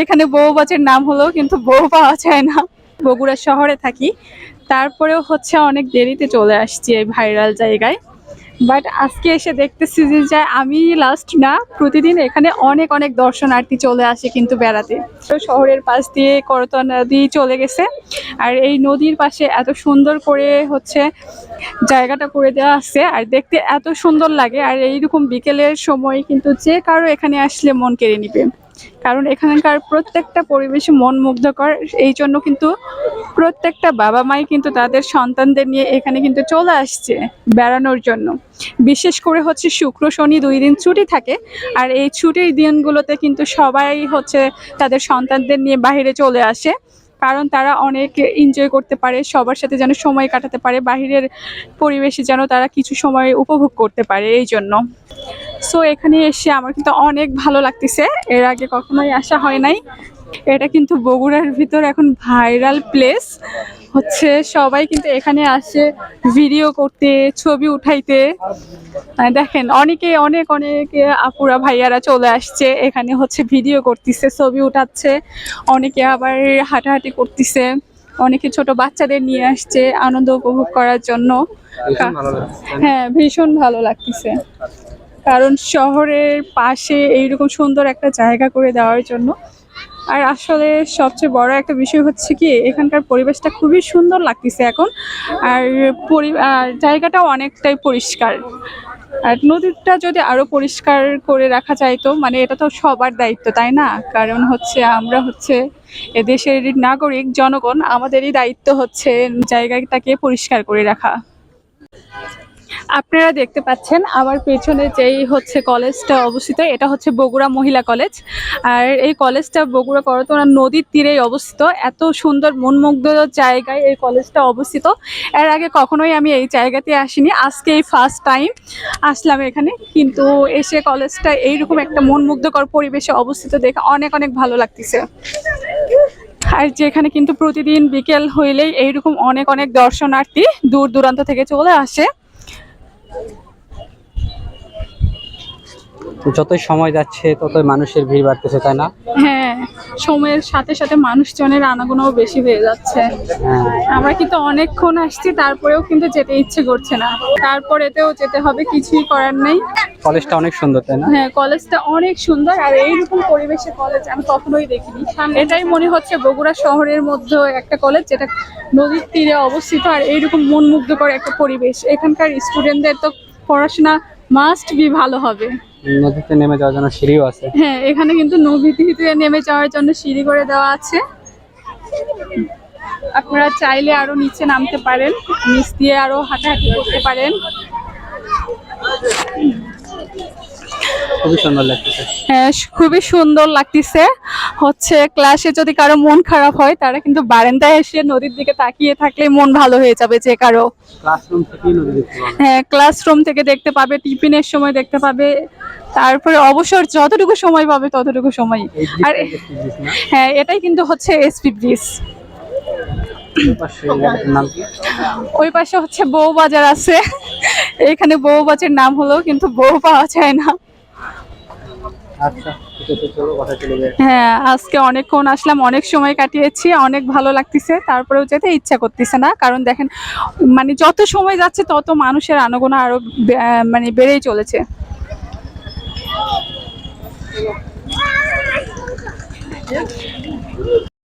এখানে বউ বউবাজের নাম হলো কিন্তু বউ পাওয়া যায় না। বগুড়া শহরে থাকি। তারপরেও হচ্ছে অনেক দেরিতে চলে আসছি এই ভাইরাল জায়গায়। বাট আজকে এসে দেখতেছি যে আমি লাস্ট না, প্রতিদিন এখানে অনেক অনেক দর্শনার্থী চলে আসে কিন্তু বেড়াতে। শহরের পাশ দিয়ে করতোয়া নদী চলে গেছে। আর এই নদীর পাশে এত সুন্দর করে হচ্ছে জায়গাটা করে দেওয়া আছে। আর দেখতে এত সুন্দর লাগে। আর এইরকম বিকেলের সময় কিন্তু যে কারও এখানে আসলে মন কেড়ে নিবে। কারণ এখানকার প্রত্যেকটা পরিবেশ মন মুগ্ধকর এই জন্য কিন্তু প্রত্যেকটা বাবা মাই কিন্তু তাদের সন্তানদের নিয়ে এখানে কিন্তু চলে আসছে বেড়ানোর জন্য। বিশেষ করে হচ্ছে শুক্র, শনি দুই দিন ছুটি থাকে আর এই ছুটির দিনগুলোতে কিন্তু সবাই হচ্ছে তাদের সন্তানদের নিয়ে বাইরে চলে আসে। কারণ তারা অনেক এনজয় করতে পারে, সবার সাথে যেন সময় কাটাতে পারে, বাহিরের পরিবেশে যেন তারা কিছু সময় উপভোগ করতে পারে এই জন্য। সো এখানে এসে আমার কিন্তু অনেক ভালো লাগতেছে। এর আগে কখনোই আসা হয় নাই। এটা কিন্তু বগুড়ার ভিতর এখন ভাইরাল প্লেস হচ্ছে সবাই কিন্তু এখানে আসে ভিডিও করতে ছবি উঠাইতে। দেখেন অনেকে অনেক অনেক আপুরা ভাইয়ারা চলে আসছে। এখানে হচ্ছে ভিডিও করতেছে ছবি উঠাচ্ছে। অনেকে আবার হাঁটাহাঁটি করতেছে। অনেকে ছোট বাচ্চাদের নিয়ে আসছে আনন্দ উপভোগ করার জন্য। হ্যাঁ ভীষণ ভালো লাগতেছে। কারণ শহরের পাশে এইরকম সুন্দর একটা জায়গা করে দেওয়ার জন্য। আর আসলে সবচেয়ে বড় একটা বিষয় হচ্ছে কি, এখানকার পরিবেশটা খুবই সুন্দর লাগতেছে এখন। আর পরি- আর জায়গাটাও অনেকটাই পরিষ্কার। আর নদীটা যদি আরও পরিষ্কার করে রাখা যায় তো মানে এটা তো সবার দায়িত্ব, তাই না? কারণ হচ্ছে আমরা হচ্ছে এদেশের নাগরিক, জনগণ, আমাদেরই দায়িত্ব হচ্ছে জায়গাটাকে পরিষ্কার করে রাখা। আপনারা দেখতে পাচ্ছেন আমার পেছনে যেই হচ্ছে কলেজটা অবস্থিত, এটা হচ্ছে বগুড়া মহিলা কলেজ। আর এই কলেজটা বগুড়া করতোনা নদীর তীরেই অবস্থিত। এত সুন্দর মনমুগ্ধ জায়গায় এই কলেজটা অবস্থিত। এর আগে কখনোই আমি এই জায়গাতে আসিনি, আজকে এই ফার্স্ট টাইম আসলাম এখানে। কিন্তু এসে কলেজটা এইরকম একটা মনমুগ্ধকর পরিবেশে অবস্থিত দেখে অনেক অনেক ভালো লাগতেছে। আর যেখানে কিন্তু প্রতিদিন বিকেল হইলেই এইরকম অনেক অনেক দর্শনার্থী দূর দূরান্ত থেকে চলে আসে। যতই সময় যাচ্ছে ততই মানুষের ভিড় বাড়তেছে তাই না? হ্যাঁ সময়ের সাথে সাথে মানুষজনের আনাগোনাও বেশি হয়ে যাচ্ছে। হ্যাঁ। আমরা কিন্তু অনেকক্ষণ আসছি তারপরেও কিন্তু যেতে ইচ্ছে করছে না। তারপরেতেও যেতে হবে কিছুই করার নেই। কলেজটা অনেক সুন্দর তাই না? হ্যাঁ কলেজটা অনেক সুন্দর আর এইরকম পরিবেশে কলেজ আমি কখনোই দেখিনি। এটাই মনে হচ্ছে বগুড়া শহরের মধ্যে একটা কলেজ যেটা নদীর তীরে অবস্থিত আর এইরকম মন মুগ্ধকর একটা পরিবেশ। এখানকার স্টুডেন্টদের তো পড়াশোনা মাস্ট বি ভালো হবে। নদীতে নেমে যাওয়ার জন্য সিঁড়িও আছে। হ্যাঁ এখানে কিন্তু নদীতে নেমে যাওয়ার জন্য সিঁড়ি করে দেওয়া আছে। আপনারা চাইলে আরও নিচে নামতে পারেন নিচ দিয়ে আরও হাঁটাহাঁটি করতে পারেন। খুবই সুন্দর লাগতেছে। হ্যাঁ খুবই সুন্দর লাগতেছে। হচ্ছে ক্লাসে যদি কারও মন খারাপ হয় তারা কিন্তু বারান্দায় এসে নদীর দিকে তাকিয়ে থাকলে মন ভালো হয়ে যাবে যে কারও। হ্যাঁ ক্লাসরুম থেকে দেখতে পাবে টিফিনের সময় দেখতে পাবে। তারপরে অবসর যতটুকু সময় পাবে ততটুকু সময়। আর হ্যাঁ এটাই কিন্তু হচ্ছে এসপি ব্রিজ ওই পাশে হচ্ছে বউ বাজার আছে। এখানে বউ বাজার নাম হলো কিন্তু বউ পাওয়া যায় না। আচ্ছা। হ্যাঁ আজকে অনেকক্ষণ আসলাম, অনেক সময় কাটিয়েছি, অনেক ভালো লাগতেছে, তারপরেও যেতে ইচ্ছা করতেছে না। কারণ দেখেন মানে যত সময় যাচ্ছে, তত মানুষের আনাগোনা আরও মানে বেড়েই চলেছে।